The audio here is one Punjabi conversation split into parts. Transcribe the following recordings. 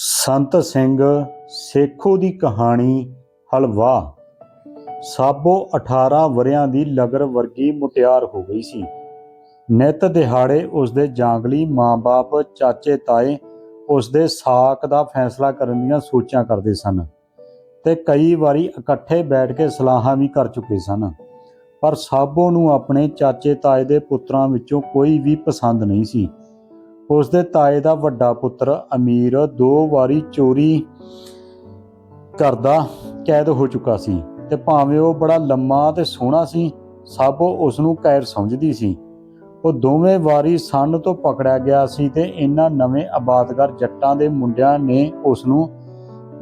ਸੰਤ ਸਿੰਘ ਸੇਖੋ ਦੀ ਕਹਾਣੀ ਹਲਵਾ ਸਾਬੋ 18 ਵਰਿਆਂ ਦੀ ਲਗਰ ਵਰਗੀ ਮੁਟਿਆਰ ਹੋ ਗਈ ਸੀ। ਨਿਤ ਦਿਹਾੜੇ ਉਸਦੇ ਜਾਂਗਲੀ ਮਾਂ-ਬਾਪ, ਚਾਚੇ, ਤਾਏ ਉਸਦੇ ਸਾਕ ਦਾ ਫੈਸਲਾ ਕਰਨ ਦੀਆਂ ਸੋਚਾਂ ਕਰਦੇ ਸਨ ਤੇ ਕਈ ਵਾਰੀ ਇਕੱਠੇ ਬੈਠ ਕੇ ਸਲਾਹਾਂ ਵੀ ਕਰ ਚੁੱਕੇ ਸਨ। ਪਰ ਸਾਬੋ ਨੂੰ ਆਪਣੇ ਚਾਚੇ ਤਾਏ ਦੇ ਪੁੱਤਰਾਂ ਵਿੱਚੋਂ ਕੋਈ ਵੀ ਪਸੰਦ ਨਹੀਂ ਸੀ। ਉਸ ਦੇ ਤਾਏ ਦਾ ਵੱਡਾ ਪੁੱਤਰ ਅਮੀਰ ਦੋ ਵਾਰੀ ਚੋਰੀ ਕਰਦਾ ਕੈਦ ਹੋ ਚੁੱਕਾ ਸੀ ਤੇ ਭਾਵੇਂ ਉਹ ਬੜਾ ਲੰਮਾ ਤੇ ਸੋਹਣਾ ਸੀ, ਸਭ ਉਸ ਨੂੰ ਕਾਇਰ ਸਮਝਦੀ ਸੀ। ਉਹ ਦੋਵੇਂ ਵਾਰੀ ਸੰਨ ਤੋਂ ਪਕੜਿਆ ਗਿਆ ਸੀ ਤੇ ਇਹਨਾਂ ਨਵੇਂ ਆਬਾਦਗਰ ਜੱਟਾਂ ਦੇ ਮੁੰਡਿਆਂ ਨੇ ਉਸ ਨੂੰ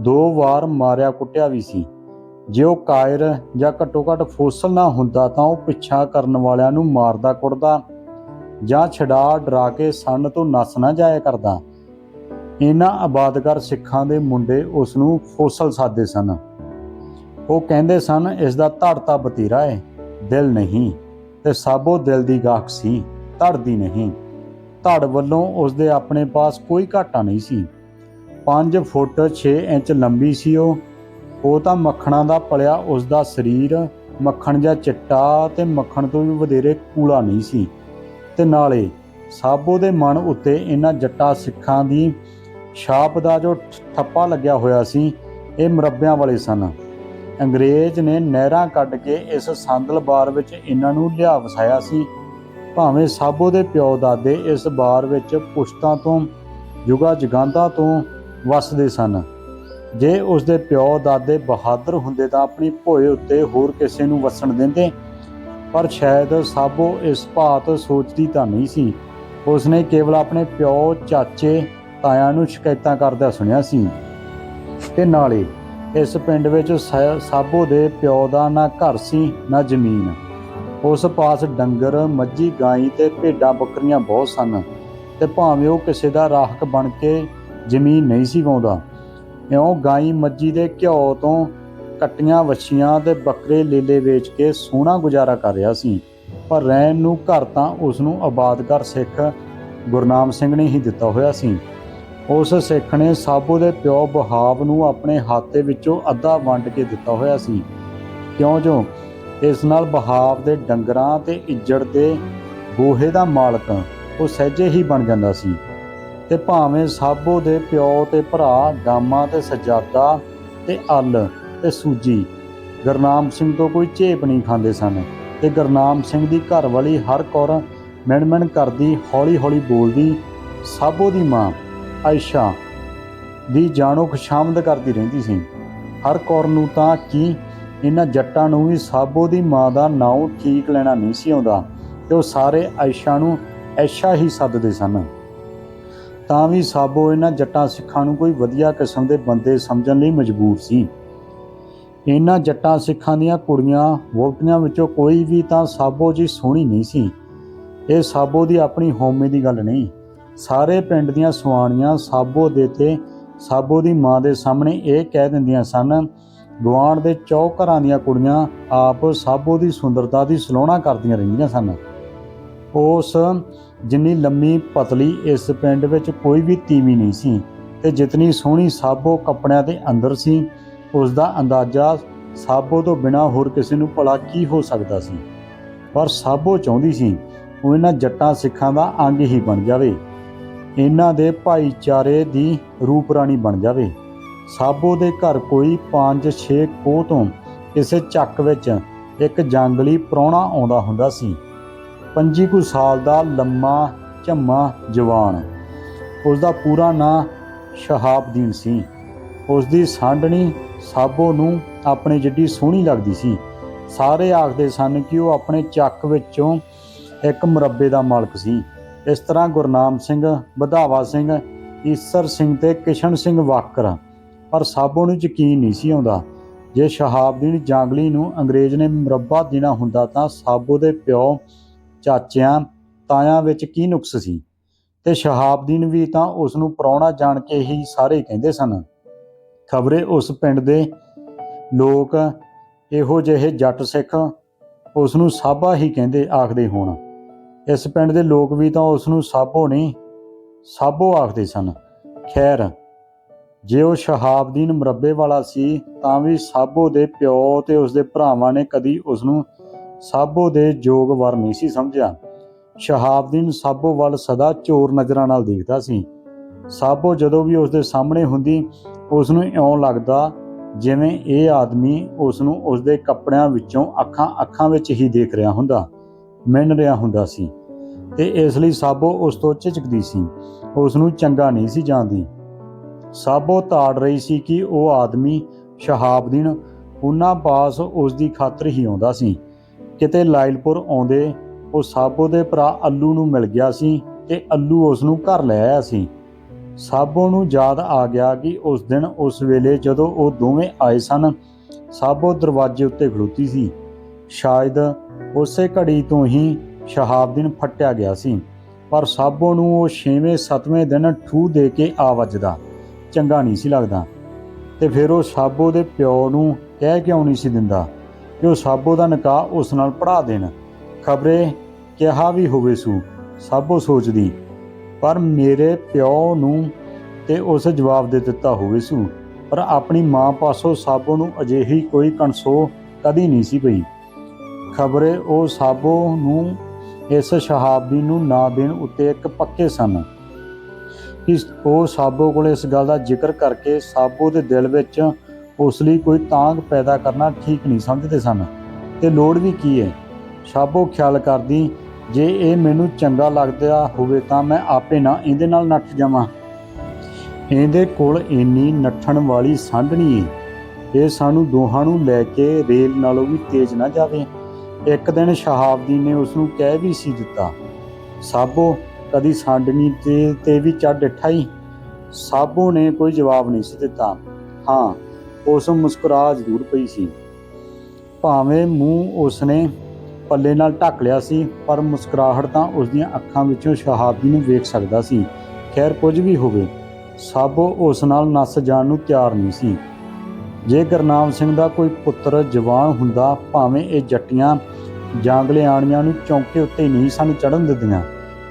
ਦੋ ਵਾਰ ਮਾਰਿਆ ਕੁੱਟਿਆ ਵੀ ਸੀ। ਜੇ ਉਹ ਕਾਇਰ ਜਾਂ ਘੱਟੋ ਘੱਟ ਫੋਸਲ ਨਾ ਹੁੰਦਾ ਤਾਂ ਉਹ ਪਿੱਛਾ ਕਰਨ ਵਾਲਿਆਂ ਨੂੰ ਮਾਰਦਾ ਕੁੱਟਦਾ ਜਾਂ ਛਡਾ ਡਰਾ ਕੇ ਸੰਨ ਤੋਂ ਨੱਸ ਨਾ ਜਾਇਆ ਕਰਦਾ। ਇਹਨਾਂ ਆਬਾਦਗਰ ਸਿੱਖਾਂ ਦੇ ਮੁੰਡੇ ਉਸ ਨੂੰ ਫੋਸਲ ਸਾਦੇ ਸਨ। ਉਹ ਕਹਿੰਦੇ ਸਨ, ਇਸ ਦਾ ਧੜ ਤਾਂ ਬਤੀਰਾ ਹੈ ਦਿਲ ਨਹੀਂ, ਤੇ ਸਾਬੋ ਦਿਲ ਦੀ ਗਾਹਕ ਸੀ ਧੜ ਦੀ ਨਹੀਂ। ਧੜ ਵੱਲੋਂ ਉਸ ਦੇ ਆਪਣੇ ਪਾਸ ਕੋਈ ਘਾਟਾ ਨਹੀਂ ਸੀ। 5 ਫੁੱਟ 6 ਇੰਚ ਲੰਬੀ ਸੀ ਉਹ। ਉਹ ਤਾਂ ਮੱਖਣਾ ਦਾ ਪਲਿਆ ਉਸ ਦਾ ਸਰੀਰ, ਮੱਖਣ ਜਾਂ ਚਿੱਟਾ ਤੇ ਮੱਖਣ ਤੋਂ ਵੀ ਵਧੇਰੇ ਕੂਲਾ ਨਹੀਂ ਸੀ। ਤੇ ਨਾਲੇ ਸਾਬੋ ਦੇ ਮਨ ਉੱਤੇ ਇਹਨਾਂ ਜੱਟਾ ਸਿੱਖਾਂ ਦੀ ਛਾਪ ਦਾ ਜੋ ਠੱਪਾ ਲੱਗਿਆ ਹੋਇਆ ਸੀ, ਇਹ ਮੁਰੱਬਿਆਂ ਵਾਲੇ ਸਨ। ਅੰਗਰੇਜ਼ ਨੇ ਨਹਿਰਾਂ ਕੱਢ ਕੇ ਇਸ ਸੰਦਲ ਬਾਰ ਵਿੱਚ ਇਹਨਾਂ ਨੂੰ ਲਿਆ ਵਸਾਇਆ ਸੀ। ਭਾਵੇਂ ਸਾਬੋ ਦੇ ਪਿਓ ਦਾਦੇ ਇਸ ਬਾਰ ਵਿੱਚ ਪੁਸ਼ਤਾਂ ਤੋਂ, ਜੁਗਾ ਜਗਾਂਦਾ ਤੋਂ ਵਸਦੇ ਸਨ। ਜੇ ਉਸ ਦੇ ਪਿਓ ਦਾਦੇ ਬਹਾਦਰ ਹੁੰਦੇ ਤਾਂ ਆਪਣੀ ਭੋਏ ਉੱਤੇ ਹੋਰ ਕਿਸੇ ਨੂੰ ਵਸਣ ਦਿੰਦੇ ਪਰ ਸ਼ਾਇਦ ਸਾਬੋ ਇਸ ਭਾਤ ਸੋਚਦੀ ਤਾਂ ਨਹੀਂ ਸੀ। ਉਸਨੇ ਕੇਵਲ ਆਪਣੇ ਪਿਓ, ਚਾਚੇ, ਤਾਇਆ ਨੂੰ ਸ਼ਿਕਾਇਤਾਂ ਕਰਦਾ ਸੁਣਿਆ ਸੀ। ਤੇ ਨਾਲੇ ਇਸ ਪਿੰਡ ਵਿੱਚ ਸਾ- ਸਾਬੋ ਦੇ ਪਿਓ ਦਾ ਨਾ ਘਰ ਸੀ, ਨਾ ਜ਼ਮੀਨ। ਉਸ ਪਾਸ ਡੰਗਰ, ਮੱਝੀ, ਗਾਈ ਤੇ ਭੇਡਾਂ ਬੱਕਰੀਆਂ ਬਹੁਤ ਸਨ। ਤੇ ਭਾਵੇਂ ਉਹ ਕਿਸੇ ਦਾ ਰਾਹਕ ਬਣ ਕੇ ਜ਼ਮੀਨ ਨਹੀਂ ਸੀ ਵਾਉਂਦਾ ਇਉਂ ਗਾਈ ਮੱਝੀ ਦੇ ਘਿਓ ਤੋਂ ਕੱਟੀਆਂ ਵੱਛੀਆਂ ਤੇ ਬੱਕਰੇ ਲੇਲੇ ਵੇਚ ਕੇ ਸੋਹਣਾ ਗੁਜ਼ਾਰਾ ਕਰ ਰਿਹਾ ਸੀ। ਪਰ ਰਹਿਣ ਨੂੰ ਘਰ ਤਾਂ ਉਸ ਨੂੰ ਆਬਾਦਗਰ ਸਿੱਖ ਗੁਰਨਾਮ ਸਿੰਘ ਨੇ ਹੀ ਦਿੱਤਾ ਹੋਇਆ ਸੀ। ਉਸ ਸਿੱਖ ਨੇ ਸਾਬੋ ਦੇ ਪਿਓ ਬਹਾਵ ਨੂੰ ਆਪਣੇ ਹਾਤੇ ਵਿੱਚੋਂ ਅੱਧਾ ਵੰਡ ਕੇ ਦਿੱਤਾ ਹੋਇਆ ਸੀ। ਕਿਉਂ ਜੋ? ਇਸ ਨਾਲ ਬਹਾਵ ਦੇ ਡੰਗਰਾਂ ਤੇ ਇੱਜੜ ਦੇ ਗੋਹੇ ਦਾ ਮਾਲਕ ਉਹ ਸਹਿਜੇ ਹੀ ਬਣ ਜਾਂਦਾ ਸੀ। ਤੇ ਭਾਵੇਂ ਸਾਬੋ ਦੇ ਪਿਓ ਤੇ ਭਰਾ, ਗਾਮਾ ਤੇ ਸਜਾਦਾ ਤੇ ਅਲ ਤੇ ਸੂਜੀ। ਗੁਰਨਾਮ ਸਿੰਘ ਤੋਂ ਕੋਈ ਝੇਪ ਨਹੀਂ ਖਾਂਦੇ ਸਨ ਤੇ ਗੁਰਨਾਮ ਸਿੰਘ ਦੀ ਘਰ ਵਾਲੀ ਹਰ ਕੌਰ ਮਿਣਮਿਣ ਕਰਦੀ, ਹੌਲੀ-ਹੌਲੀ ਬੋਲਦੀ, ਸਾਬੋ ਦੀ ਮਾਂ, ਆਇਸ਼ਾ। ਦੀ ਜਾਣੋ ਖੁਸ਼ਾਮਦ ਕਰਦੀ ਰਹਿੰਦੀ ਸੀ। ਹਰ ਕੌਰ ਨੂੰ ਤਾਂ ਕੀ ਇਹਨਾਂ ਜੱਟਾਂ ਨੂੰ ਵੀ ਸਾਬੋ ਦੀ ਮਾਂ ਦਾ ਨਾਂ ਠੀਕ ਲੈਣਾ ਨਹੀਂ ਸੀ ਆਉਂਦਾ ਤੇ ਉਹ ਸਾਰੇ ਆਇਸ਼ਾ ਨੂੰ ਐਸ਼ਾ ਹੀ ਸੱਦਦੇ ਸਨ। ਤਾਂ ਵੀ ਸਾਬੋ ਇਹਨਾਂ ਜੱਟਾਂ ਸਿੱਖਾਂ ਨੂੰ ਕੋਈ ਵਧੀਆ ਕਿਸਮ ਦੇ ਬੰਦੇ ਸਮਝਣ ਲਈ ਮਜਬੂਰ ਸੀ। ਇਹਨਾਂ ਜੱਟਾਂ ਸਿੱਖਾਂ ਦੀਆਂ ਕੁੜੀਆਂ ਵੋਟੀਆਂ ਵਿੱਚੋਂ ਕੋਈ ਵੀ ਤਾਂ ਸਾਬੋ ਜੀ ਸੋਹਣੀ ਨਹੀਂ ਸੀ। ਇਹ ਸਾਬੋ ਦੀ ਆਪਣੀ ਹੋਮੇ ਦੀ ਗੱਲ ਨਹੀਂ। ਸਾਰੇ ਪਿੰਡ ਦੀਆਂ ਸੁਆਣੀਆਂ ਸਾਬੋ ਦੇ ਤੇ ਸਾਬੋ ਦੀ ਮਾਂ ਦੇ ਸਾਹਮਣੇ ਇਹ ਕਹਿ ਦਿੰਦੀਆਂ ਸਨ, ਗੁਆਂਢ ਦੇ ਚੌ ਘਰਾਂ ਦੀਆਂ ਕੁੜੀਆਂ ਆਪ ਸਾਬੋ ਦੀ ਸੁੰਦਰਤਾ ਦੀ ਸਲੋਣਾ ਕਰਦੀਆਂ ਰਹਿੰਦੀਆਂ ਸਨ। ਉਸ ਜਿੰਨੀ ਲੰਮੀ ਪਤਲੀ ਇਸ ਪਿੰਡ ਵਿੱਚ ਕੋਈ ਵੀ ਤੀਵੀਂ ਨਹੀਂ ਸੀ ਤੇ ਜਿਤਨੀ ਸੋਹਣੀ ਸਾਬੋ ਕੱਪੜਿਆਂ ਦੇ ਅੰਦਰ ਸੀ ਉਸ ਦਾ ਅੰਦਾਜ਼ਾ ਸਾਬੋ ਤੋਂ ਬਿਨਾ ਹੋਰ ਕਿਸੇ ਨੂੰ ਭਲਾ ਕੀ ਹੋ ਸਕਦਾ ਸੀ। ਪਰ ਸਾਬੋ ਚਾਹੁੰਦੀ ਸੀ, ਉਹ ਇਹਨਾਂ ਜੱਟਾਂ ਸਿੱਖਾਂ ਦਾ ਅੰਗ ਹੀ ਬਣ ਜਾਵੇ। ਇਹਨਾਂ ਦੇ ਭਾਈਚਾਰੇ ਦੀ ਰੂਪ ਰਾਣੀ ਬਣ ਜਾਵੇ। ਸਾਬੋ ਦੇ ਘਰ ਕੋਈ 5-6 ਕੋਹ ਤੋਂ ਕਿਸੇ ਚੱਕ ਵਿੱਚ ਇੱਕ ਜੰਗਲੀ ਪ੍ਰਾਹੁਣਾ ਆਉਂਦਾ ਹੁੰਦਾ ਸੀ। 25 ਕੁ ਸਾਲ ਦਾ ਲੰਮਾ ਝੰਮਾ ਜਵਾਨ। ਉਸ ਦਾ ਪੂਰਾ ਨਾਂ ਸ਼ਹਾਬਦੀਨ ਸੀ। ਉਸ ਦੀ ਸਾਂਢਣੀ ਸਾਬੋ ਨੂੰ ਆਪਣੇ ਜਿੱਡੀ ਸੋਹਣੀ ਲੱਗਦੀ ਸੀ। ਸਾਰੇ ਆਖਦੇ ਸਨ ਕਿ ਉਹ ਆਪਣੇ ਚੱਕ ਵਿੱਚੋਂ ਇੱਕ ਮੁਰੱਬੇ ਦਾ ਮਾਲਕ ਸੀ। ਇਸ ਤਰ੍ਹਾਂ ਗੁਰਨਾਮ ਸਿੰਘ ਵਧਾਵਾ ਸਿੰਘ, ਈਸਰ ਸਿੰਘ ਤੇ ਕਿਸ਼ਨ ਸਿੰਘ ਵਾਕਰ। ਪਰ ਸਾਬੋ ਨੂੰ ਯਕੀਨ ਨਹੀਂ ਸੀ ਆਉਂਦਾ। ਜੇ ਸ਼ਹਾਬਦੀਨ ਜਾਂਗਲੀ ਨੂੰ ਅੰਗਰੇਜ਼ ਨੇ ਮੁਰੱਬਾ ਦੇਣਾ ਹੁੰਦਾ ਤਾਂ ਸਾਬੋ ਦੇ ਪਿਓ, ਚਾਚਿਆਂ, ਤਾਇਆਂ ਵਿੱਚ ਕੀ ਨੁਕਸ ਸੀ? ਤੇ ਸ਼ਹਾਬਦੀਨ ਵੀ ਤਾਂ ਉਸ ਨੂੰ ਪ੍ਰਾਹੁਣਾ ਜਾਣ ਕੇ ਹੀ ਸਾਰੇ ਕਹਿੰਦੇ ਸਨ। ਖਬਰੇ ਉਸ ਪਿੰਡ ਦੇ ਲੋਕ ਇਹੋ ਜਿਹੇ ਜੱਟ ਸਿੱਖ ਉਸ ਨੂੰ ਸਾਬਾ ਹੀ ਕਹਿੰਦੇ ਆਖਦੇ ਹੋਣ। ਇਸ ਪਿੰਡ ਦੇ ਲੋਕ ਵੀ ਤਾਂ ਉਸ ਨੂੰ ਸਾਬੋ ਨਹੀਂ, ਸਾਬੋ ਆਖਦੇ ਸਨ। ਖੈਰ, ਜੇ ਉਹ ਸ਼ਹਾਬਦੀਨ ਮਰੱਬੇ ਵਾਲਾ ਸੀ ਤਾਂ ਵੀ ਸਾਬੋ ਦੇ ਪਿਓ ਤੇ ਉਸਦੇ ਭਰਾਵਾਂ ਨੇ ਕਦੀ ਉਸ ਨੂੰ ਸਾਬੋ ਦੇ ਯੋਗ ਵਰ ਨਹੀਂ ਸੀ ਸਮਝਿਆ। ਸ਼ਹਾਬਦੀਨ ਸਾਬੋ ਵੱਲ ਸਦਾ ਚੋਰ ਨਜ਼ਰਾਂ ਨਾਲ ਦੇਖਦਾ ਸੀ। ਸਾਬੋ ਜਦੋਂ ਵੀ ਉਸ ਦੇ ਸਾਹਮਣੇ ਹੁੰਦੀ ਉਸ ਨੂੰ ਇਉਂ ਲੱਗਦਾ ਜਿਵੇਂ ਇਹ ਆਦਮੀ ਉਸ ਨੂੰ ਉਸ ਦੇ ਕੱਪੜਿਆਂ ਵਿੱਚੋਂ ਅੱਖਾਂ ਅੱਖਾਂ ਵਿੱਚ ਹੀ ਦੇਖ ਰਿਹਾ ਹੁੰਦਾ ਮਿੰਨ ਰਿਹਾ ਹੁੰਦਾ ਸੀ ਤੇ ਇਸ ਲਈ ਸਾਬੋ ਉਸ ਤੋਂ ਝਿਜਕਦੀ ਸੀ। ਉਸ ਨੂੰ ਚੰਗਾ ਨਹੀਂ ਸੀ ਜਾਣਦੀ। ਸਾਬੋ ਤਾੜ ਰਹੀ ਸੀ ਕਿ ਉਹ ਆਦਮੀ ਸ਼ਹਾਬਦੀਨ ਉਹਨਾਂ ਪਾਸ ਉਸ ਦੀ ਖਾਤਰ ਹੀ ਆਉਂਦਾ ਸੀ। ਕਿਤੇ ਲਾਇਲਪੁਰ ਆਉਂਦੇ ਉਹ ਸਾਬੋ ਦੇ ਭਰਾ ਅੱਲੂ ਨੂੰ ਮਿਲ ਗਿਆ ਸੀ ਤੇ ਅੱਲੂ ਉਸ ਨੂੰ ਘਰ ਲੈ ਆਇਆ ਸੀ। ਸਾਬੋ ਨੂੰ ਯਾਦ ਆ ਗਿਆ ਕਿ ਉਸ ਦਿਨ, ਉਸ ਵੇਲੇ ਜਦੋਂ ਉਹ ਦੋਵੇਂ ਆਏ ਸਨ, ਸਾਬੋ ਦਰਵਾਜ਼ੇ ਉੱਤੇ ਖੜੋਤੀ ਸੀ। ਸ਼ਾਇਦ ਉਸੇ ਘੜੀ ਤੋਂ ਹੀ ਸ਼ਹਾਬਦੀਨ ਫਟਿਆ ਗਿਆ ਸੀ, ਪਰ ਸਾਬੋ ਨੂੰ ਉਹ 6ਵੇਂ 7ਵੇਂ ਦਿਨ ਠੂ ਦੇ ਕੇ ਆ ਵੱਜਦਾ। ਚੰਗਾ ਨਹੀਂ ਸੀ ਲੱਗਦਾ। ਤੇ ਫਿਰ ਉਹ ਸਾਬੋ ਦੇ ਪਿਓ ਨੂੰ ਕਹਿ ਕਿਉਂ ਨਹੀਂ ਸੀ ਦਿੰਦਾ ਕਿ ਉਹ ਸਾਬੋ ਦਾ ਨਿਕਾਹ ਉਸ ਨਾਲ ਪੜਾ ਦੇਣ? ਖਬਰੇ ਕਿਹਾ ਵੀ ਹੋਵੇ ਸੂ, ਸਾਬੋ ਸੋਚਦੀ ਪਰ ਮੇਰੇ ਪਿਓ ਨੂੰ ਤੇ ਉਸ ਜਵਾਬ ਦੇ ਦਿੱਤਾ ਹੋਵੇ ਸੂ। ਪਰ ਆਪਣੀ ਮਾਂ ਪਾਸੋਂ ਸਾਬੋ ਨੂੰ ਅਜਿਹੀ ਕੋਈ ਕਣਸੋ ਕਦੀ ਨਹੀਂ ਸੀ ਪਈ। ਖਬਰੇ ਉਹ ਸਾਬੋ ਨੂੰ ਇਸ ਸ਼ਹਾਬਦੀ ਨੂੰ ਨਾ ਦੇਣ ਉੱਤੇ ਇੱਕ ਪੱਕੇ ਸਨ। ਇਸ ਉਹ ਸਾਬੋ ਕੋਲ ਇਸ ਗੱਲ ਦਾ ਜ਼ਿਕਰ ਕਰਕੇ ਸਾਬੋ ਦੇ ਦਿਲ ਵਿੱਚ ਉਸ ਲਈ ਕੋਈ ਤਾਂਗ ਪੈਦਾ ਕਰਨਾ ਠੀਕ ਨਹੀਂ ਸਮਝਦੇ ਸਨ। ਤੇ ਲੋੜ ਵੀ ਕੀ ਹੈ ਸਾਬੋ ਖਿਆਲ ਕਰਦੀ ਜੇ ਇਹ ਮੈਨੂੰ ਚੰਗਾ ਲੱਗਦਾ ਹੋਵੇ ਤਾਂ ਮੈਂ ਆਪੇ ਨਾ ਇਹਦੇ ਨਾਲ ਨੱਠ ਜਾਵਾਂ। ਇਹਦੇ ਕੋਲ ਇੰਨੀ ਨੱਠਣ ਵਾਲੀ ਸਾਂਢਣੀ ਏ। ਇਹ ਸਾਨੂੰ ਦੋਹਾਂ ਨੂੰ ਲੈ ਕੇ ਰੇਲ ਨਾਲੋਂ ਵੀ ਤੇਜ਼ ਨਾ ਜਾਵੇ। ਇੱਕ ਦਿਨ ਸ਼ਹਾਬਦੀ ਨੇ ਉਸ ਨੂੰ ਕਹਿ ਵੀ ਸੀ ਦਿੱਤਾ, ਸਾਬੋ, ਕਦੀ ਸੰਢਣੀ ਤੇ ਤੇ ਵੀ ਚੜ ਡਿੱਠਾ ਹੀ ਸਾਬੋ ਨੇ ਕੋਈ ਜਵਾਬ ਨਹੀਂ ਸੀ ਦਿੱਤਾ। ਹਾਂ, ਉਸ ਮੁਸਕਰਾ ਜ਼ਰੂਰ ਪਈ ਸੀ। ਭਾਵੇਂ ਮੂੰਹ ਉਸਨੇ ਪੱਲੇ ਨਾਲ ਢੱਕ ਲਿਆ ਸੀ, ਪਰ ਮੁਸਕਰਾਹਟ ਤਾਂ ਉਸ ਦੀਆਂ ਅੱਖਾਂ ਵਿੱਚੋਂ ਸ਼ਹਾਬਦੀ ਨੂੰ ਵੇਖ ਸਕਦਾ ਸੀ। ਖੈਰ, ਕੁਝ ਵੀ ਹੋਵੇ ਸਾਬੋ ਉਸ ਨਾਲ ਨੱਸ ਜਾਣ ਨੂੰ ਤਿਆਰ ਨਹੀਂ ਸੀ। ਜੇ ਗੁਰਨਾਮ ਸਿੰਘ ਦਾ ਕੋਈ ਪੁੱਤਰ ਜਵਾਨ ਹੁੰਦਾ, ਭਾਵੇਂ ਇਹ ਜੱਟੀਆਂ ਜਾਂਗਲਿਆਣੀਆਂ ਨੂੰ ਚੌਂਕੇ ਉੱਤੇ ਨਹੀਂ ਸਨ ਚੜਨ ਦਿੰਦੀਆਂ,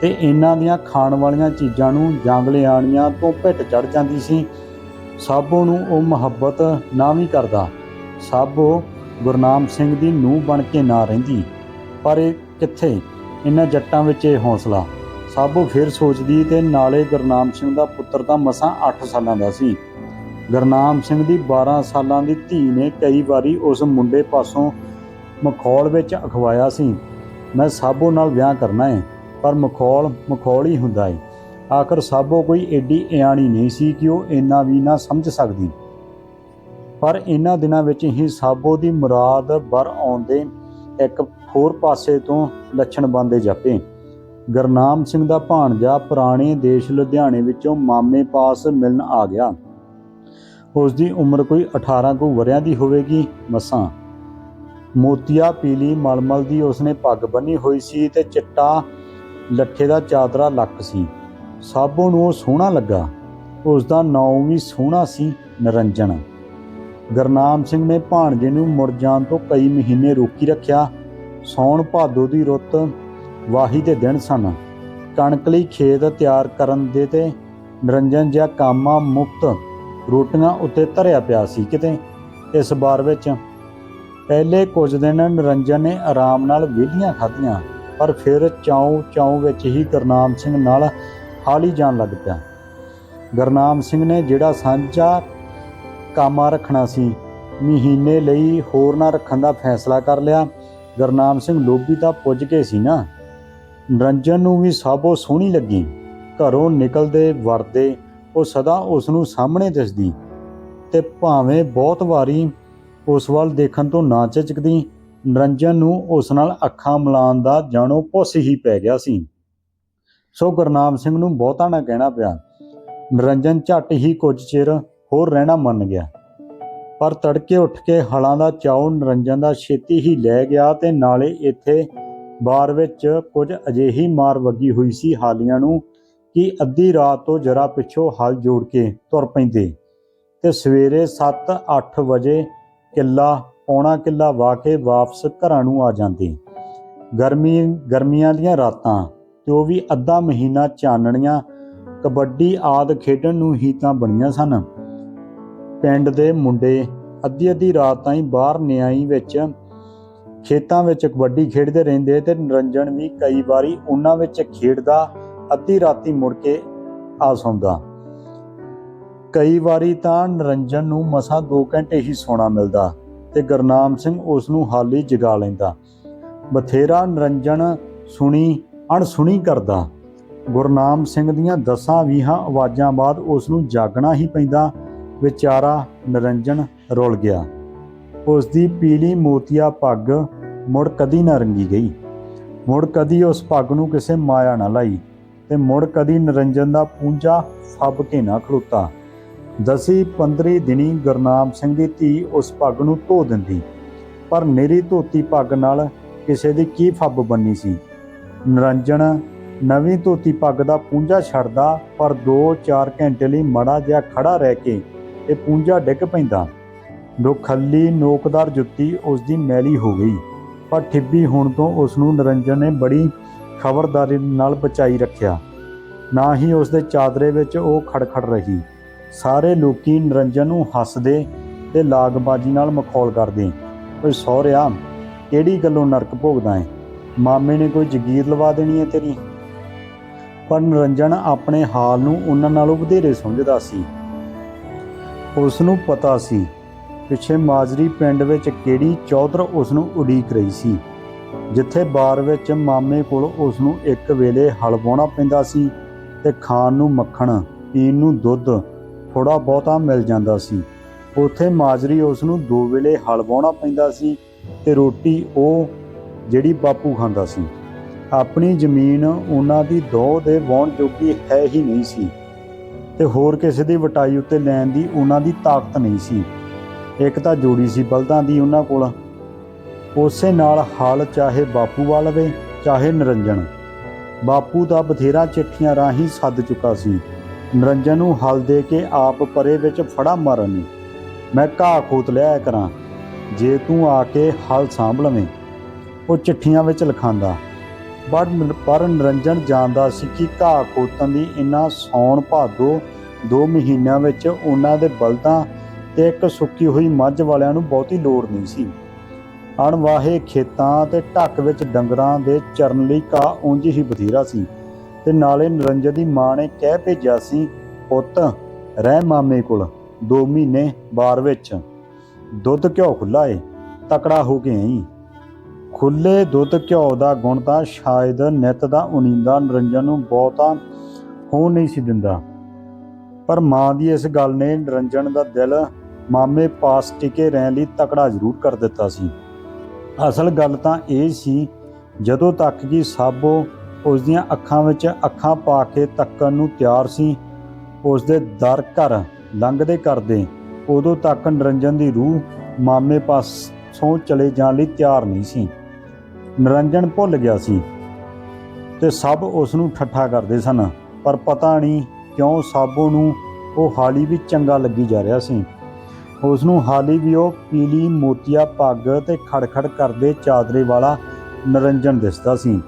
ਤੇ ਇਹਨਾਂ ਦੀਆਂ ਖਾਣ ਵਾਲੀਆਂ ਚੀਜ਼ਾਂ ਨੂੰ ਜਾਂਗਲਿਆਣੀਆਂ ਤੋਂ ਭਿੱਟ ਚੜ ਜਾਂਦੀ ਸੀ ਸਾਬੋ ਨੂੰ ਉਹ ਮੁਹੱਬਤ ਨਾ ਵੀ ਕਰਦਾ। ਸਾਬੋ ਗੁਰਨਾਮ ਸਿੰਘ ਦੀ ਨੂੰਹ ਬਣ ਕੇ ਨਾ ਰਹਿੰਦੀ। ਪਰ ਇਹ ਕਿੱਥੇ? ਇਹਨਾਂ ਜੱਟਾਂ ਵਿੱਚ ਇਹ ਹੌਸਲਾ। ਸਾਬੋ ਫਿਰ ਸੋਚਦੀ ਤੇ ਨਾਲੇ ਗੁਰਨਾਮ ਸਿੰਘ ਦਾ ਪੁੱਤਰ ਤਾਂ ਮਸਾਂ 8 ਸਾਲਾਂ ਦਾ ਸੀ। ਗੁਰਨਾਮ ਸਿੰਘ ਦੀ 12 ਸਾਲਾਂ ਦੀ ਧੀ ਨੇ ਕਈ ਵਾਰੀ ਉਸ ਮੁੰਡੇ ਪਾਸੋਂ ਮਖੌਲ ਵਿੱਚ ਅਖਵਾਇਆ ਸੀ। ਮੈਂ ਸਾਬੋ ਨਾਲ ਵਿਆਹ ਕਰਨਾ ਹੈ ਪਰ ਮਖੌਲ ਮਖੌਲ ਹੀ ਹੁੰਦਾ ਹੈ ਆਖਰ ਸਾਬੋ ਕੋਈ ਏਡੀ ਇਆਣੀ ਨਹੀਂ ਸੀ ਕਿ ਉਹ ਇੰਨਾ ਵੀ ਨਾ ਸਮਝ ਸਕਦੀ। ਪਰ ਇਹਨਾਂ ਦਿਨਾਂ ਵਿੱਚ ਹੀ ਸਾਬੋ ਦੀ ਮੁਰਾਦ ਬਰ ਆਉਂਦੇ ਇੱਕ ਹੋਰ ਪਾਸੇ ਤੋਂ ਲੱਛਣ ਬੰਦੇ ਜਾਪੇ। ਗਰਨਾਮ ਸਿੰਘ ਦਾ ਭਾਣਜਾ ਪੁਰਾਣੇ ਦੇਸ਼ ਲੁਧਿਆਣੇ ਵਿੱਚੋਂ ਮਾਮੇ ਪਾਸ ਮਿਲਣ ਆ ਗਿਆ। ਉਸ ਦੀ ਉਮਰ ਕੋਈ 18 ਕੁ ਵਰਿਆਂ ਦੀ ਹੋਵੇਗੀ, ਮਸਾਂ। ਮੋਤੀਆ ਪੀਲੀ ਮਲਮਲ ਦੀ ਉਸਨੇ ਪੱਗ ਬੰਨੀ ਹੋਈ ਸੀ ਤੇ ਚਿੱਟਾ ਲੱਠੇ ਦਾ ਚਾਦਰਾ ਲੱਕ ਸੀ। ਸਾਬੋ ਨੂੰ ਉਹ ਸੋਹਣਾ ਲੱਗਾ। ਉਸ ਦਾ ਨਾਮ ਵੀ ਸੋਹਣਾ ਸੀ, ਨਰੰਜਨ। ਗਰਨਾਮ ਸਿੰਘ ਨੇ ਭਾਣਜੇ ਨੂੰ ਮੁੜ ਜਾਣ ਤੋਂ ਕਈ ਮਹੀਨੇ ਰੋਕੀ ਰੱਖਿਆ। ਸੌਣ ਭਾਦੋ ਦੀ ਰੁੱਤ ਵਾਹੀ ਦੇ ਦਿਨ ਸਨ। ਕਣਕ ਲਈ ਖੇਤ ਤਿਆਰ ਕਰਨ ਦੇ ਤੇ ਨਿਰੰਜਨ ਜਿਹਾ ਕਾਮਾ ਮੁਕਤ ਰੋਟੀਆਂ ਉੱਤੇ ਧਰਿਆ ਪਿਆ ਸੀ ਕਿਤੇ। ਇਸ ਬਾਰ ਵਿੱਚ ਪਹਿਲੇ ਕੁਝ ਦਿਨ ਨਿਰੰਜਨ ਨੇ ਆਰਾਮ ਨਾਲ ਵਿਹਲੀਆਂ ਖਾਧੀਆਂ, ਪਰ ਫਿਰ ਚਾਉ ਚਾਉ ਵਿੱਚ ਹੀ ਗਰਨਾਮ ਸਿੰਘ ਨਾਲ ਹਾਲੀ ਜਾਣ ਲੱਗ ਪਿਆ। ਗਰਨਾਮ ਸਿੰਘ ਨੇ ਜਿਹੜਾ ਸਾਂਝਾ ਕਾਮਾ ਰੱਖਣਾ ਸੀ, ਮਹੀਨੇ ਲਈ ਹੋਰ ਨਾ ਰੱਖਣ ਦਾ ਫੈਸਲਾ ਕਰ ਲਿਆ। ਗਰਨਾਮ ਸਿੰਘ ਲੋਭੀ ਤਾਂ ਪੁੱਜ ਕੇ ਸੀ ਨਾ। ਨਿਰੰਜਨ ਨੂੰ ਵੀ ਸਾਬੋ ਸੋਹਣੀ ਲੱਗੀ। ਘਰੋਂ ਨਿਕਲਦੇ, ਵਰਦੇ, ਉਹ ਸਦਾ ਉਸ ਨੂੰ ਸਾਹਮਣੇ ਦਿਸਦੀ। ਤੇ ਭਾਵੇਂ ਬਹੁਤ ਵਾਰੀ ਉਸ ਵੱਲ ਦੇਖਣ ਤੋਂ ਨਾ ਝਿਜਕਦੀ, ਨਿਰੰਜਨ ਨੂੰ ਉਸ ਨਾਲ ਅੱਖਾਂ ਮਿਲਾਉਣ ਦਾ ਜਾਣੋ ਪੁੱਸ ਹੀ ਪੈ ਗਿਆ ਸੀ। ਸੋ ਗੁਰਨਾਮ ਸਿੰਘ ਨੂੰ ਬਹੁਤਾ ਨਾ ਕਹਿਣਾ ਪਿਆ। ਨਿਰੰਜਨ ਝੱਟ ਹੀ ਕੁਝ ਚਿਰ ਹੋਰ ਰਹਿਣਾ ਮੰਨ ਗਿਆ। ਪਰ ਤੜਕੇ ਉੱਠ ਕੇ ਹਲਾਂ ਦਾ ਚਾਉ ਨਰੰਜਨ ਦਾ ਛੇਤੀ ਹੀ ਲੈ ਗਿਆ ਤੇ ਨਾਲੇ ਇੱਥੇ ਬਾਰ ਵਿੱਚ ਕੁਝ ਅਜਿਹੀ ਮਾਰ ਵੱਗੀ ਹੋਈ ਸੀ ਹਾਲੀਆਂ ਨੂੰ ਕਿ ਅੱਧੀ ਰਾਤ ਤੋਂ ਜਰਾ ਪਿੱਛੋਂ ਹਲ ਜੋੜ ਕੇ ਤੁਰ ਪੈਂਦੇ। ਤੇ ਸਵੇਰੇ 7-8 ਵਜੇ ਕਿੱਲਾ, ਪੌਣਾ ਕਿੱਲਾ ਵਾ ਕੇ ਵਾਪਸ ਘਰਾਂ ਨੂੰ ਆ ਜਾਂਦੇ। ਗਰਮੀ, ਗਰਮੀਆਂ ਦੀਆਂ ਰਾਤਾਂ ਤੇ ਉਹ ਵੀ ਅੱਧਾ ਮਹੀਨਾ ਚਾਨਣੀਆਂ, ਕਬੱਡੀ ਆਦ ਖੇਡਣ ਨੂੰ ਹੀ ਤਾਂ ਬਣੀਆਂ ਸਨ। ਪਿੰਡ ਦੇ ਮੁੰਡੇ ਅੱਧੀ ਅੱਧੀ ਰਾਤ ਤਾਈਂ ਬਾਹਰ ਨਿਆਈ ਵਿੱਚ ਖੇਤਾਂ ਵਿੱਚ ਕਬੱਡੀ ਖੇਡਦੇ ਰਹਿੰਦੇ ਤੇ ਨਰੰਜਨ ਵੀ ਕਈ ਵਾਰੀ ਉਹਨਾਂ ਵਿੱਚ ਖੇਡਦਾ, ਅੱਧੀ ਰਾਤੀ ਮੁੜ ਕੇ ਆ ਸੌਂਦਾ। ਕਈ ਵਾਰੀ ਤਾਂ ਨਿਰੰਜਨ ਨੂੰ ਮਸਾਂ 2 ਘੰਟੇ ਹੀ ਸੌਣਾ ਮਿਲਦਾ ਤੇ ਗੁਰਨਾਮ ਸਿੰਘ ਉਸ ਨੂੰ ਹਾਲੀ ਜਗਾ ਲੈਂਦਾ। ਬਥੇਰਾ ਨਿਰੰਜਨ ਸੁਣੀ, ਅਣਸੁਣੀ ਕਰਦਾ। ਗੁਰਨਾਮ ਸਿੰਘ ਦੀਆਂ ਦਸਾਂ, ਵੀਹਾਂ ਆਵਾਜ਼ਾਂ ਬਾਅਦ ਉਸ ਨੂੰ ਜਾਗਣਾ ਹੀ ਪੈਂਦਾ ਵਿਚਾਰਾ ਨਰੰਜਨ ਰੁਲ ਗਿਆ। ਉਸ ਦੀ ਪੀਲੀ ਮੋਤੀਆ ਪੱਗ ਮੁੜ ਕਦੀ ਨਾ ਰੰਗੀ ਗਈ। ਮੁੜ ਕਦੀ ਉਸ ਪੱਗ ਨੂੰ ਕਿਸੇ ਮਾਇਆ ਨਾ ਲਾਈ ਤੇ ਮੁੜ ਕਦੀ ਨਰੰਜਨ ਦਾ ਪੂੰਜਾ ਫੱਬ ਕੇ ਨਾ ਖਲੋਤਾ ਦਸੀ 15 ਦਿਨੀ ਗੁਰਨਾਮ ਸਿੰਘ ਦੀ ਧੀ ਉਸ ਪੱਗ ਨੂੰ ਧੋ ਦਿੰਦੀ, ਪਰ ਮੇਰੀ ਧੋਤੀ ਪੱਗ ਨਾਲ ਕਿਸੇ ਦੀ ਕੀ ਫੱਬ ਬੰਨੀ ਸੀ? ਨਰੰਜਨ ਨਵੀਂ ਧੋਤੀ ਪੱਗ ਦਾ ਪੂੰਜਾ ਛੱਡਦਾ ਪਰ 2-4 ਘੰਟੇ ਲਈ ਮੜਾ ਜਿਹਾ ਖੜਾ ਰਹਿ ਕੇ ਇਹ ਪੂੰਝਾ ਡਿੱਗ ਪੈਂਦਾ। ਨੋਖੱਲੀ ਨੋਕਦਾਰ ਜੁੱਤੀ ਉਸ ਦੀ ਮੈਲੀ ਹੋ ਗਈ, ਪਰ ਠਿੱਬੀ ਹੋਣ ਤੋਂ ਉਸ ਨੂੰ ਨਰੰਜਨ ਨੇ ਬੜੀ ਖਬਰਦਾਰੀ ਨਾਲ ਬਚਾਈ ਰੱਖਿਆ। ਨਾ ਹੀ ਉਸ ਦੇ ਚਾਦਰੇ ਵਿੱਚ ਉਹ ਖੜਖੜ ਰਹੀ। ਸਾਰੇ ਲੋਕੀ ਨਰੰਜਨ ਨੂੰ ਹੱਸਦੇ ਤੇ ਲਾਗਬਾਜੀ ਨਾਲ ਮਖੌਲ ਕਰਦੇ। ਓਏ ਸਹੁਰਿਆ, ਕਿਹੜੀ ਗੱਲੋਂ ਨਰਕ ਭੋਗਦਾ ਹੈ ਮਾਮੇ ਨੇ ਕੋਈ ਜਗੀਰ ਲਵਾ ਦੇਣੀ ਹੈ ਤੇਰੀ? ਪਰ ਨਰੰਜਨ ਆਪਣੇ ਹਾਲ ਨੂੰ ਉਹਨਾਂ ਨਾਲੋਂ ਵਧੇਰੇ ਸਮਝਦਾ ਸੀ। ਉਸ ਨੂੰ ਪਤਾ ਸੀ ਪਿੱਛੇ ਮਾਜਰੀ ਪਿੰਡ ਵਿੱਚ ਕਿਹੜੀ ਚੌਧਰ ਉਸ ਨੂੰ ਉਡੀਕ ਰਹੀ ਸੀ, ਜਿੱਥੇ ਬਾਰ ਵਿੱਚ ਮਾਮੇ ਕੋਲ ਉਸ ਨੂੰ ਇੱਕ ਵੇਲੇ ਹਲ ਵਾਹੁਣਾ ਪੈਂਦਾ ਸੀ ਤੇ ਖਾਣ ਨੂੰ ਮੱਖਣ, ਪੀਣ ਨੂੰ ਦੁੱਧ ਥੋੜਾ ਬਹੁਤਾ ਮਿਲ ਜਾਂਦਾ ਸੀ। ਉੱਥੇ ਮਾਜਰੀ ਉਸ ਨੂੰ ਦੋ ਵੇਲੇ ਹਲ ਵਾਹੁਣਾ ਪੈਂਦਾ ਸੀ ਤੇ ਰੋਟੀ ਉਹ ਜਿਹੜੀ ਬਾਪੂ ਖਾਂਦਾ ਸੀ। ਆਪਣੀ ਜ਼ਮੀਨ ਉਹਨਾਂ ਦੀ ਦੋ ਦੇ ਵਾਹੁਣ ਜੋਗੀ ਹੈ ਹੀ ਨਹੀਂ ਸੀ। ਤੇ ਹੋਰ ਕਿਸੇ ਦੀ ਵਟਾਈ ਉੱਤੇ ਲੈਣ ਦੀ ਉਹਨਾਂ ਦੀ ਤਾਕਤ ਨਹੀਂ ਸੀ। ਇੱਕ ਤਾਂ ਜੋੜੀ ਸੀ ਬਲਦਾਂ ਦੀ ਉਹਨਾਂ ਕੋਲ। ਉਸੇ ਨਾਲ ਹਾਲ ਚਾਹੇ ਬਾਪੂ ਵਾ ਲਵੇ ਚਾਹੇ ਨਰੰਜਨ। ਬਾਪੂ ਦਾ ਬਥੇਰਾ ਚਿੱਠੀਆਂ ਰਾਹੀਂ ਸੱਦ ਚੁੱਕਾ ਸੀ। ਨਰੰਜਨ ਨੂੰ ਹਲ ਦੇ ਕੇ ਆਪ ਪਰੇ ਵਿੱਚ ਫੜਾ ਮਾਰਨ ਮੈਂ ਘਾਹ ਖੋਤ ਲਿਆ ਕਰਾਂ। ਜੇ ਤੂੰ ਆ ਕੇ ਹਲ ਸਾਂਭ ਲਵੇਂ। ਉਹ ਚਿੱਠੀਆਂ ਵਿੱਚ ਲਿਖਾਂਦਾ ਪਰ ਪਰ ਨਰੰਜਨ ਜਾਣਦਾ ਸੀ ਕਿ ਘਾਹ ਖੋਤਨ ਦੀ ਇਨਾ ਸੌਣ ਭਾਦੋ ਦੋ ਮਹੀਨਿਆਂ ਵਿੱਚ ਉਹਨਾਂ ਦੇ ਬਲਦਾਂ ਤੇ ਇੱਕ ਸੁੱਕੀ ਹੋਈ ਮੱਝ ਵਾਲਿਆਂ ਨੂੰ ਬਹੁਤੀ ਲੋੜ ਨਹੀਂ ਸੀ। ਅਣਵਾਹੇ ਖੇਤਾਂ ਤੇ ਢੱਕ ਵਿੱਚ ਡੰਗਰਾਂ ਦੇ ਚਰਨ ਲਈ ਘਾਹ ਉਂਝ ਹੀ ਬਥੇਰਾ ਸੀ ਤੇ ਨਾਲੇ ਨਰੰਜਨ ਦੀ ਮਾਂ ਨੇ ਕਹਿ ਭੇਜਿਆ ਸੀ, ਪੁੱਤ, ਰਹਿ ਮਾਮੇ ਕੋਲ 2 ਮਹੀਨੇ ਬਾਰ ਵਿੱਚ। ਦੁੱਧ ਘਿਓ ਖੁੱਲਾ ਏ, ਤਕੜਾ ਹੋ ਕੇ ਆਈ। ਖੁੱਲੇ ਦੁੱਧ ਘਿਓ ਦਾ ਗੁਣ ਤਾਂ ਸ਼ਾਇਦ ਨਿਤ ਦਾ ਉਨੀਂਦਾ ਨਿਰੰਜਨ ਨੂੰ ਬਹੁਤਾ ਹੋਣ ਨਹੀਂ ਸੀ ਦਿੰਦਾ। ਪਰ ਮਾਂ ਦੀ ਇਸ ਗੱਲ ਨੇ ਨਿਰੰਜਨ ਦਾ ਦਿਲ ਮਾਮੇ ਪਾਸ ਟਿਕੇ ਰਹਿਣ ਲਈ ਤਕੜਾ ਜ਼ਰੂਰ ਕਰ ਦਿੱਤਾ ਸੀ। ਅਸਲ ਗੱਲ ਤਾਂ ਇਹ ਸੀ, ਜਦੋਂ ਤੱਕ ਕਿ ਸਾਬੋ ਉਸ ਦੀਆਂ ਅੱਖਾਂ ਵਿੱਚ ਅੱਖਾਂ ਪਾ ਕੇ ਤੱਕਣ ਨੂੰ ਤਿਆਰ ਸੀ, ਉਸ ਦੇ ਦਰ ਘਰ ਲੰਘਦੇ ਕਰਦੇ ਉਦੋਂ ਤੱਕ ਨਿਰੰਜਨ ਦੀ ਰੂਹ ਮਾਮੇ ਪਾਸੋਂ ਚਲੇ ਜਾਣ ਲਈ ਤਿਆਰ ਨਹੀਂ ਸੀ। ਨਿਰੰਜਨ ਭੁੱਲ ਗਿਆ ਸੀ ਤੇ ਸਭ ਉਸ ਨੂੰ ਠੱਠਾ ਕਰਦੇ ਸਨ, ਪਰ ਪਤਾ ਨਹੀਂ ਕਿਉਂ ਸਾਬੋ ਨੂੰ ਉਹ ਹਾਲੀ ਵੀ ਚੰਗਾ ਲੱਗੀ ਜਾ ਰਿਹਾ ਸੀ। ਉਸ ਨੂੰ ਹਾਲੀ ਵੀ ਉਹ ਪੀਲੀ ਮੋਤੀਆ ਪੱਗ ਤੇ ਖੜਖੜ ਕਰਦੇ ਚਾਦਰੇ ਵਾਲਾ ਨਰੰਜਨ ਦਿਸਦਾ ਸੀ।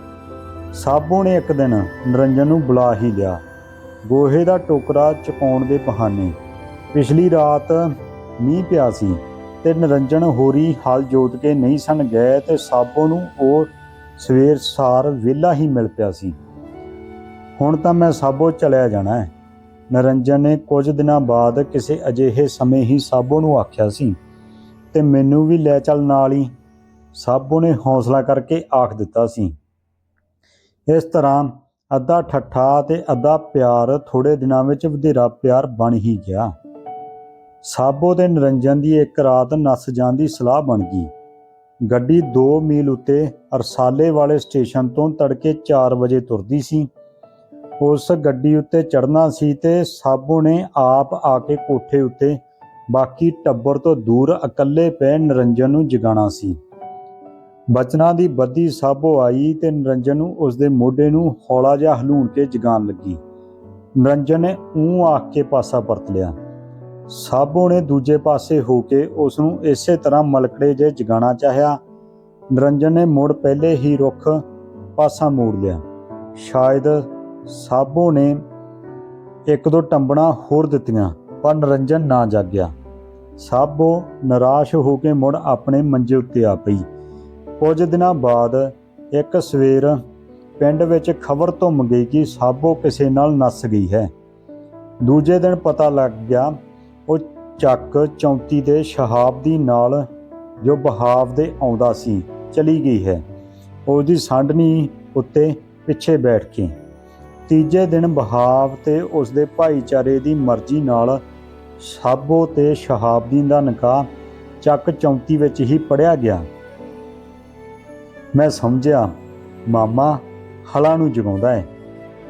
ਸਾਬੋ ਨੇ ਇੱਕ ਦਿਨ ਨਰੰਜਨ ਨੂੰ ਬੁਲਾ ਹੀ ਲਿਆ। ਗੋਹੇ ਦਾ ਟੋਕਰਾ ਚੁਕਾਉਣ ਦੇ ਬਹਾਨੇ ਪਿਛਲੀ ਰਾਤ ਮੀਂਹ ਪਿਆ ਸੀ। ਤੇ ਨਰੰਜਨ ਹੋਰੀ ਹਲ ਜੋਤ ਕੇ ਨਹੀਂ ਸਨ ਗਏ ਤੇ ਸਾਬੋ ਨੂੰ ਉਹ ਸਵੇਰ ਸਾਰ ਵਿਹਲਾ ਹੀ ਮਿਲ ਪਿਆ ਸੀ। ਹੁਣ ਤਾਂ ਮੈਂ ਸਾਬੋ ਚਲਿਆ ਜਾਣਾ ਹੈ। ਨਰੰਜਨ ਨੇ ਕੁਝ ਦਿਨਾਂ ਬਾਅਦ ਕਿਸੇ ਅਜਿਹੇ ਸਮੇਂ ਹੀ ਸਾਬੋ ਨੂੰ ਆਖਿਆ ਸੀ ਤੇ ਮੈਨੂੰ ਵੀ ਲੈ ਚੱਲ ਨਾਲ ਹੀ। ਸਾਬੋ ਨੇ ਹੌਸਲਾ ਕਰਕੇ ਆਖ ਦਿੱਤਾ ਸੀ। ਇਸ ਤਰ੍ਹਾਂ ਅੱਧਾ ਠੱਠਾ ਤੇ ਅੱਧਾ ਪਿਆਰ ਥੋੜੇ ਦਿਨਾਂ ਵਿੱਚ ਵਧੇਰਾ ਪਿਆਰ ਬਣ ਹੀ ਗਿਆ। ਸਾਬੋ ਤੇ ਨਿਰੰਜਨ ਦੀ ਇੱਕ ਰਾਤ ਨੱਸ ਜਾਣ ਦੀ ਸਲਾਹ ਬਣ ਗਈ। ਗੱਡੀ 2 ਮੀਲ ਉੱਤੇ ਅਰਸਾਲੇ ਵਾਲੇ ਸਟੇਸ਼ਨ ਤੋਂ ਤੜਕੇ 4 ਵਜੇ ਤੁਰਦੀ ਸੀ। ਉਸ ਗੱਡੀ ਉੱਤੇ ਚੜਨਾ ਸੀ ਤੇ ਸਾਬੋ ਨੇ ਆਪ ਆ ਕੇ ਕੋਠੇ ਉੱਤੇ ਬਾਕੀ ਟੱਬਰ ਤੋਂ ਦੂਰ ਇਕੱਲੇ ਪਏ ਨਿਰੰਜਨ ਨੂੰ ਜਗਾਣਾ ਸੀ। ਬਚਨਾਂ ਦੀ ਬੱਦੀ ਸਾਬੋ ਆਈ ਤੇ ਨਿਰੰਜਨ ਨੂੰ ਉਸ ਦੇ ਮੋਢੇ ਨੂੰ ਹੌਲਾ ਜਿਹਾ ਹਲੂਣ ਕੇ ਜਗਾਣ ਲੱਗੀ। ਨਿਰੰਜਨ ਨੇ ਊਂ ਆਖ ਕੇ ਪਾਸਾ ਪਰਤ ਲਿਆ। ਸਾਬੋ ਨੇ ਦੂਜੇ ਪਾਸੇ ਹੋ ਕੇ ਉਸ ਨੂੰ ਇਸੇ ਤਰ੍ਹਾਂ ਮਲਕੜੇ ਜੇ ਜਗਾਣਾ ਚਾਹਿਆ। ਨਿਰੰਜਨ ਨੇ ਮੁੜ ਪਹਿਲੇ ਹੀ ਰੁੱਖ ਪਾਸਾ ਮੋੜ ਲਿਆ। ਸ਼ਾਇਦ ਸਾਬੋ ਨੇ ਇੱਕ ਦੋ ਟੰਬਣਾ ਹੋਰ ਦਿੱਤੀਆਂ, ਪਰ ਨਿਰੰਜਨ ਨਾ ਜਾਗਿਆ। ਸਾਬੋ ਨਿਰਾਸ਼ ਹੋ ਕੇ ਮੁੜ ਆਪਣੇ ਮੰਜੇ ਉੱਤੇ ਆ ਪਈ। ਕੁਝ ਦਿਨਾਂ ਬਾਅਦ ਇੱਕ ਸਵੇਰ ਪਿੰਡ ਵਿੱਚ ਖਬਰ ਧੁੰਮ ਗਈ ਕਿ ਸਾਬੋ ਕਿਸੇ ਨਾਲ ਨੱਸ ਗਈ ਹੈ। ਦੂਜੇ ਦਿਨ ਪਤਾ ਲੱਗ ਗਿਆ ਚੱਕ ਚੌਂਤੀ ਦੇ ਸ਼ਹਾਬਦੀ ਨਾਲ ਜੋ ਬਹਾਵ ਦੇ ਆਉਂਦਾ ਸੀ, ਚਲੀ ਗਈ ਹੈ। ਉਹਦੀ ਸੰਡਨੀ ਉੱਤੇ ਪਿੱਛੇ ਬੈਠ ਕੇ। ਤੀਜੇ ਦਿਨ ਬਹਾਵ ਤੇ ਉਸਦੇ ਭਾਈਚਾਰੇ ਦੀ ਮਰਜ਼ੀ ਨਾਲ ਸਾਬੋ ਤੇ ਸ਼ਹਾਬਦੀਨ ਦਾ ਨਿਕਾਹ ਚੱਕ ਚੌਂਤੀ ਵਿੱਚ ਹੀ ਪੜਿਆ ਗਿਆ। ਮੈਂ ਸਮਝਿਆ, ਮਾਮਾ ਹਲਾਂ ਨੂੰ ਜਗਾਉਂਦਾ ਹੈ।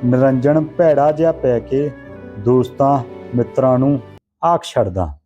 ਨਿਰੰਜਨ ਭੈੜਾ ਜਿਹਾ ਪੈ ਕੇ ਦੋਸਤਾਂ ਮਿੱਤਰਾਂ ਨੂੰ ਆਖ ਛੱਡਦਾ।